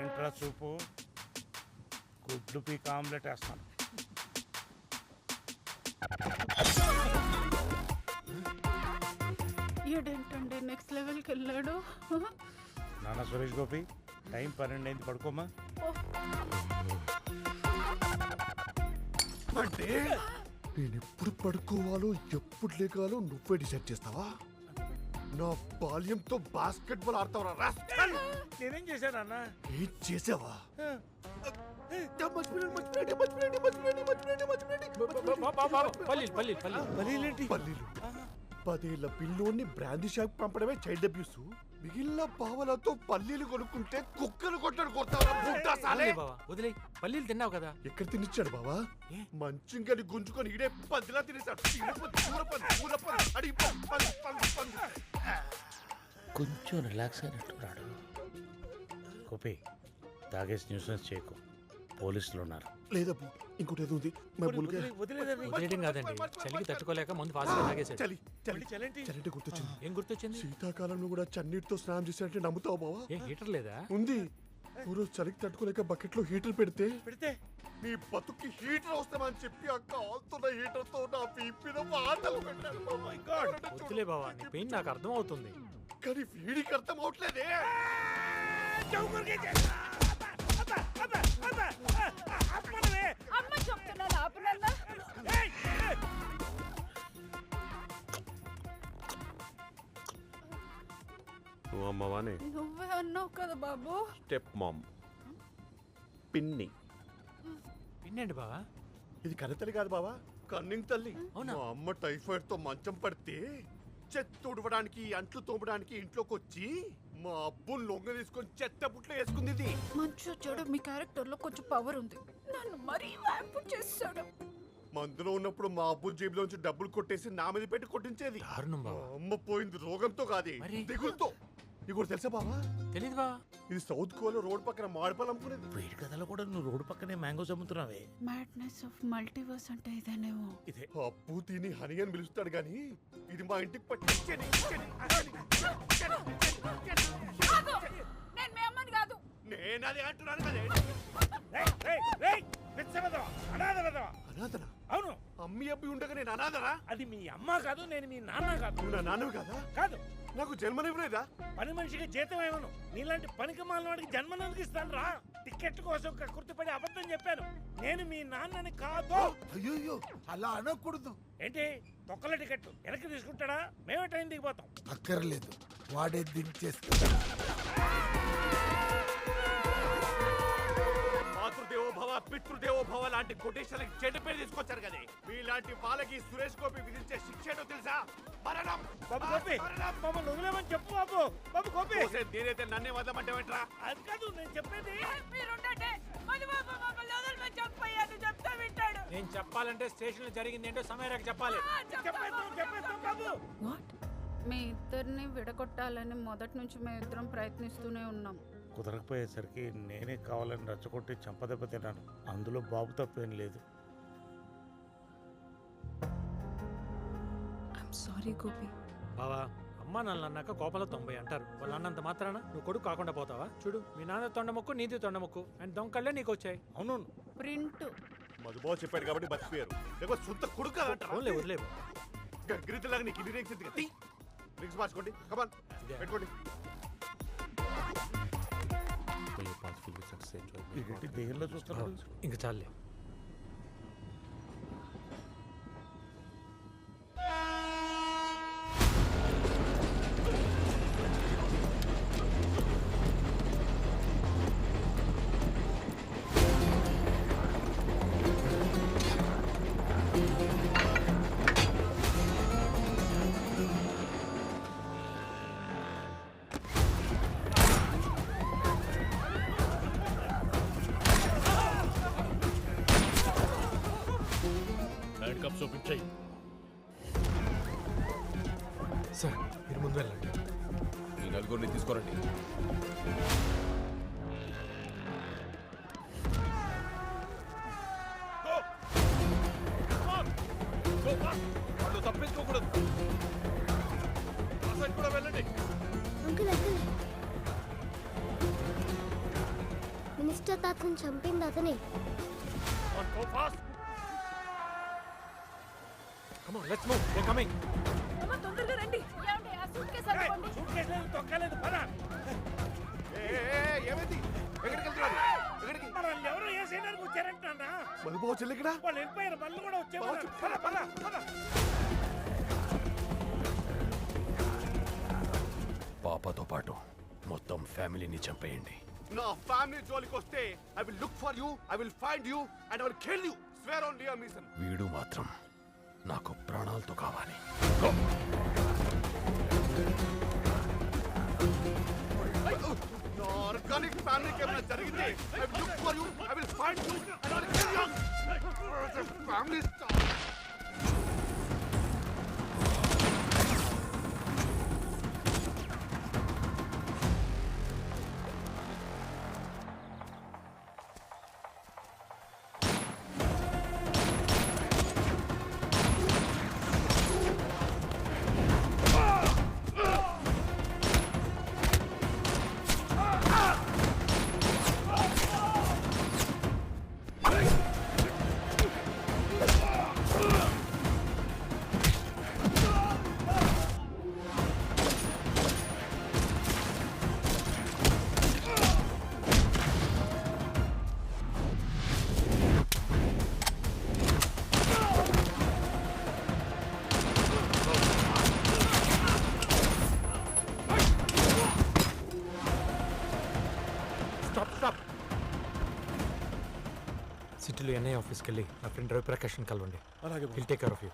ఏంట్రా చూపు? గుడ్లు పీక్ ఆమ్లెట్ వేస్తాను. ఈడేంటండి నెక్స్ట్ లెవెల్కి వెళ్ళాడు నాన్న సురేష్ గోపి టైం పన్నెండు అయింది పడుకోమా అంటే నేను ఎప్పుడు పడుకోవాలో ఎప్పుడు లేకాలో నువ్వే డిసైడ్ చేస్తావా నా బాల్యంతో బాస్కెట్ బాల్ ఆడతావరా? నేనేం చేశాను అన్న ఏం చేసావా. పల్లీలు పల్లీలు పల్లీలు పల్లీలు పదేళ్ళ పిల్లోని బ్రాందీ షాప్ పంపడమే చైల్డ్ అబ్యూస్. మిగిలిన పావలతో పల్లీలు కొనుక్కుంటే కుక్కలు కొట్టాడు కొడతావా బుడ్డా సాలే? బావా? వదిలే పల్లీలు తిన్నావు కదా? ఎక్కడ తినిచ్చాడు బావా? మంచింగని గుంజుకొని ఈడే పందిలా తినేశాడు. పంది. కొంచెం రిలాక్స్ అయినట్టు రాడు. గోపి తాగేసి న్యూసెన్స్ చేయకు. పోలీసులు ఉన్నారు లేదబ్బు ఇంకోటి ఏదో ఉంది. మా బుల్గా వదిలేయడం కాదండి. చలికి తట్టుకోలేక ముందు ఫాస్ట్ తాగేసాడు చలి చలి చలి గుర్తొచ్చింది. ఏం గుర్తొచ్చింది? శీతాకాలంలో కూడా చన్నీటితో స్నానం చేసినట్టే నమ్ముతావు బావా? ఏ హీటర్ లేదా? ఉంది. ఊరు చలికి తట్టుకోలేక బకెట్లో హీటర్ పెడితే పెడితే? నీ బతుక్కి హీటర్ వస్తామని చెప్పి ఆ కాల్తున్న హీటర్తో నా పీపిన వాతలు బావా. వద్దులే బావా నీ పెయిన్ నాకు అర్థం అవుతుంది కానీ వీడికి అర్థం అవట్లేదే అమ్మ నువ్వు అమ్మవానే నువ్వే అన్నావు కదా బాబు. Step mom. పిన్ని. పిన్నండి బావా? ఇది కన్నతల్లి కాదు బావా కన్నింగ్ తల్లి. అవునా? మా అమ్మ టైఫాయిడ్తో మంచం పడితే చెత్త ఉడవడానికి అంట్లు తోమడానికి ఇంట్లోకి వచ్చి మా అబ్బుని లొంగ తీసుకొని చెత్త బుట్లో వేసుకుంది ఇది. మంచు చెడు మీ క్యారెక్టర్లో కొంచెం పవర్ ఉంది. నన్ను మరీ వ్యాంపు చేస్తాడు. మందులో ఉన్నప్పుడు మా అబ్బు జేబులోంచి డబ్బులు కొట్టేసి నా మీద పెట్టి కొట్టించేది. దారుణం బావా. అమ్మ పోయింది రోగంతో కాదే. మరి? దిగులతో. నీకు తెలుసా బావా? తెలీదు ఇది సౌత్ కోలో రోడ్ పక్కన మాడిపాలు అమ్ముకునేది వేడి కథలో కూడా నువ్వు రోడ్డు పక్కనే మ్యాంగోస్ అమ్ముతున్నావే. మ్యాడ్నెస్ ఆఫ్ మల్టీవర్స్ అంటే ఇదేనేమో. ఇదే. అప్పు తిని హని అని పిలుస్తాడు గాని ఇది మా ఇంటికి పట్టించని అది అంటున్నాను కదే. అనాథనా? అవును. అమ్మి అబ్బి ఉండగా నేను అనాథనా? అది మీ అమ్మ కాదు నేను మీ నాన్న కాదు. నువ్వు నా నాన్నవి కదా? కాదు. నాకు జన్మనివ్వలేదా? పని మనిషికి జీతం ఏమను? నీలాంటి పనికి మాలిన వాడికి జన్మనందుకు ఇస్తాను రా. టికెట్ కోసం గుర్తుపడి అబద్ధం చెప్పాను. నేను మీ నాన్నని కాదు. అయ్యో అలా అనకూడదు. ఏంటి? తొక్కల టికెట్ వెనక్కి తీసుకుంటాడా? మేమే ట్రైన్ దిగిపోతాం. అక్కర్లేదు. వాడే దించేస్తా మాతృదేవో భవ పితృదేవో భవ లాంటి కొటేషన్లకి చెడ్డ పేరు తీసుకొచ్చారు కదే. మీలాంటి వాళ్ళకి సురేష్ గోపి విధించే శిక్ష ఏంటో తెలుసా? మరణం! బాబు గోపి! మరణం. మమ్మల్ని వదిలేమని చెప్పు బాబు! బాబు గోపి! ఓసే, నేనైతే నన్నే వదలమంటావేంట్రా? అది కాదు నేను చెప్పేది! చెప్పాలంటే స్టేషన్లో జరిగింది ఏంటో సమయానికి చెప్పాలి. మీ ఇద్దరిని విడగొట్టాలని మొదటి నుంచి మేము ఇద్దరం ప్రయత్నిస్తూనే ఉన్నాం. కుదరకపోయేసరికి నేనే కావాలని రచ్చగొట్టి చంపదెబ్బ తిన్నాను అందులో బాబు తప్పేం లేదు. సారీ గోపి బావా అమ్మా నాన్న అన్నాక కోపంలో తొంభై అంటారు. వాళ్ళు అన్నంత మాత్రాన నువ్వు కొడుకు కాకుండా పోతావా? చూడు మీ నాన్న తొండముక్కు నీది తొండముక్కు అండ్ దొంకళ్ళే నీకు వచ్చాయి అవును ప్రింట్ మధుబాబు చెప్పాడు కాబట్టి బతికిపోయారు లేకపోతే సొంత కొడుకు ఫోన్లే వదిలే గగ్గిరితలాగా నీకు ఎందుకు? రింగ్స్ మార్చుకోండి. కమాన్ ఇదే. పెట్టుకోండి ఏంటి దేహంలో చూస్తున్నాడు? ఇంకా చాలే. చెయ్యి. సార్ మీరు ముందు వెళ్ళండి. ఈ నలుగురిని తీసుకోరండి. వాళ్ళు తప్పించుకోకూడదు. కూడా వెళ్ళండి. Uncle uncle. మినిస్టర్ తాతను చంపింది అతనే. Fast. Come on let's move they coming ఏమండి ఆ సూట్ కేసు ఏయ్, అందుకోండి సూట్ కేసులేదు తొక్కలేదు పద. ఏమైంది? ఎక్కడికి వెళ్తున్నారు? ఎక్కడికి? మనల్ని ఎవరు ఏ సీనర్కి వచ్చారంటున్నా ఇక్కడ వాళ్ళు వెళ్ళిపోయారు మళ్ళీ కూడా వచ్చేవారు పద పద పద. పాపతో పాటు మొత్తం ఫ్యామిలీని చంపేయండి. నా ఫ్యామిలీ జోలికి వస్తే I will look for you I will find you and I will kill you swear on Liya mission వీడు మాత్రం నాకు ప్రాణాలతో కావాలి నా ఆర్గానిక్ ఫ్యామిలీకి ఏమైనా జరిగితే I will look for you I will find you and I will kill you family stop సిటీలో ఎన్ఐ ఆఫీస్కి వెళ్ళి నా ఫ్రెండ్ రవిప్రకాష్ని కలవండి. అలాగే will take care of you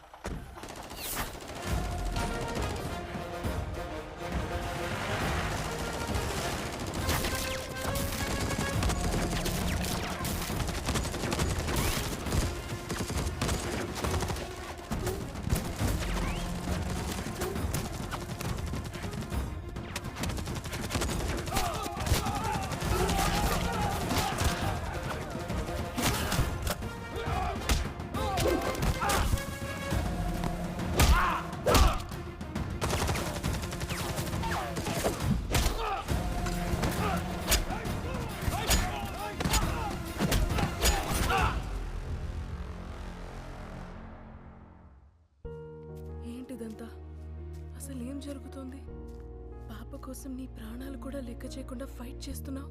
కోసం నీ ప్రాణాలు కూడా లెక్క చేయకుండా ఫైట్ చేస్తున్నావు?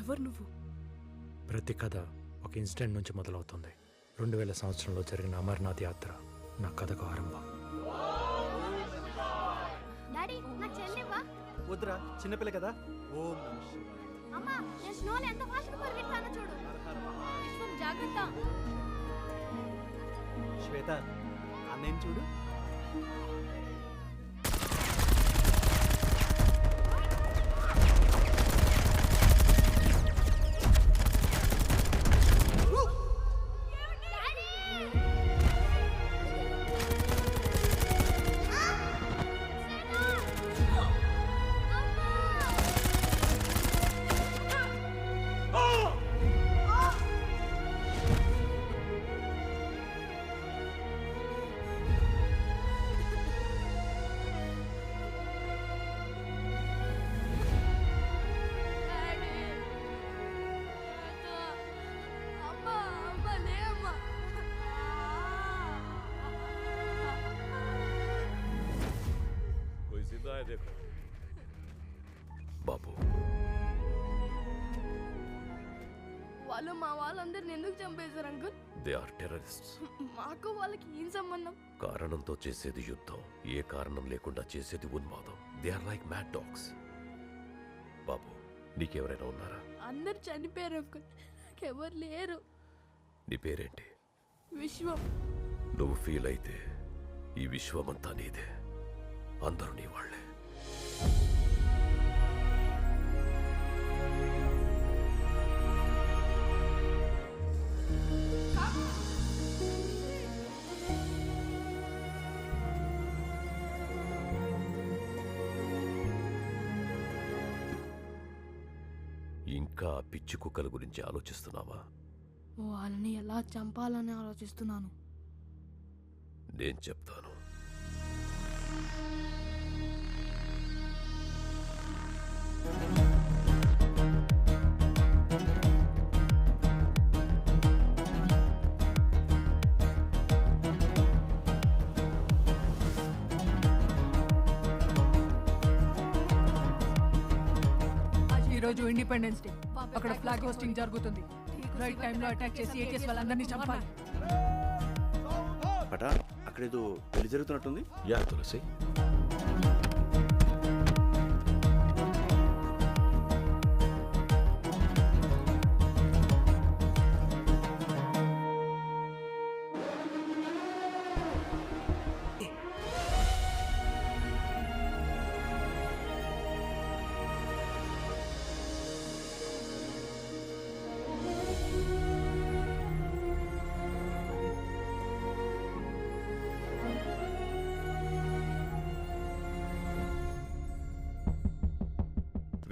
ఎవరు నువ్వు? ప్రతి కథ ఒక ఇన్సిడెంట్ నుంచి మొదలవుతుంది. రెండు వేల సంవత్సరంలో జరిగిన అమర్నాథ్ యాత్ర నా కథకు ఆరంభం. డాడీ నా చెల్లివా వద్దురా చిన్నపిల్ల కదా. ఓం అమ్మా నేను స్నోని ఎంత ఫాస్ట్ పరిగెత్తానో చూడు. విశ్వం జాగ్రత్త. శ్వేత అన్నయ్యని చూడు. देखो బాబు. వాళ్ళు మా వాళ్ళందరిని ఎందుకు చంపేశారు అంకుల్? దే ఆర్ టెర్రరిస్ట్ మాకు వాళ్ళకి ఏం సంబంధం? కారణంతో చేసేది యుద్ధం. ఏ కారణం లేకుండా చేసేది ఉన్మాదం. They are like mad dogs. బాబు నీకెవరైనా ఉన్నారా? అందరు చనిపోయారు అంకుల్. నాకెవరు లేరు. నీ పేరేంటి? విశ్వం. నువ్వు ఫీల్ అయితే ఈ విశ్వమంతా నీదే. అందరూ నీ వాళ్ళే. ఇంకా పిచ్చి కుక్కల గురించి ఆలోచిస్తున్నావా? వాళ్ళని ఎలా చంపాలని ఆలోచిస్తున్నాను? నేను చెప్తాను ఈరోజు ఇండిపెండెన్స్ డే అక్కడ ఫ్లాగ్ హోస్టింగ్ జరుగుతుంది. రైట్ టైంలో అటాక్ చేసి ఏకేస్ వాళ్ళందరినీ చంపాలి. పటా అక్కడేదో పెళ్ళి జరుగుతున్నట్టుంది? యా తులసి.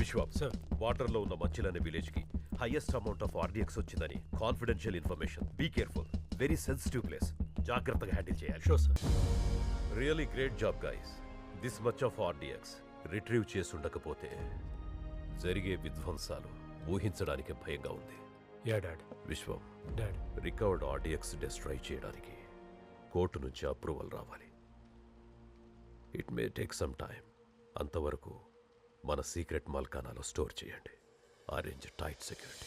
విశ్వం. సార్ వాటర్లో ఉన్న మంచిల్ అనే విలేజ్కి హైయెస్ట్ అమౌంట్ ఆఫ్ ఆర్డిఎక్స్ వచ్చిందని confidential information be careful very sensitive place జాగ్రత్తగా హ్యాండిల్ చేయాలి. Show sir really great job guys this much of RDX retrieve చేసుండకపోతే జరిగే విధ్వంసాలు ఊహించడానికి భయంగా ఉంది. Ya dad Vishwam dad recovered RDX destroy చేయడానికి కోర్టు నుంచి అప్రూవల్ రావాలి. It may take some time అంతవరకు మన సీక్రెట్ మల్కానాలో స్టోర్ చేయండి. Arrange tight security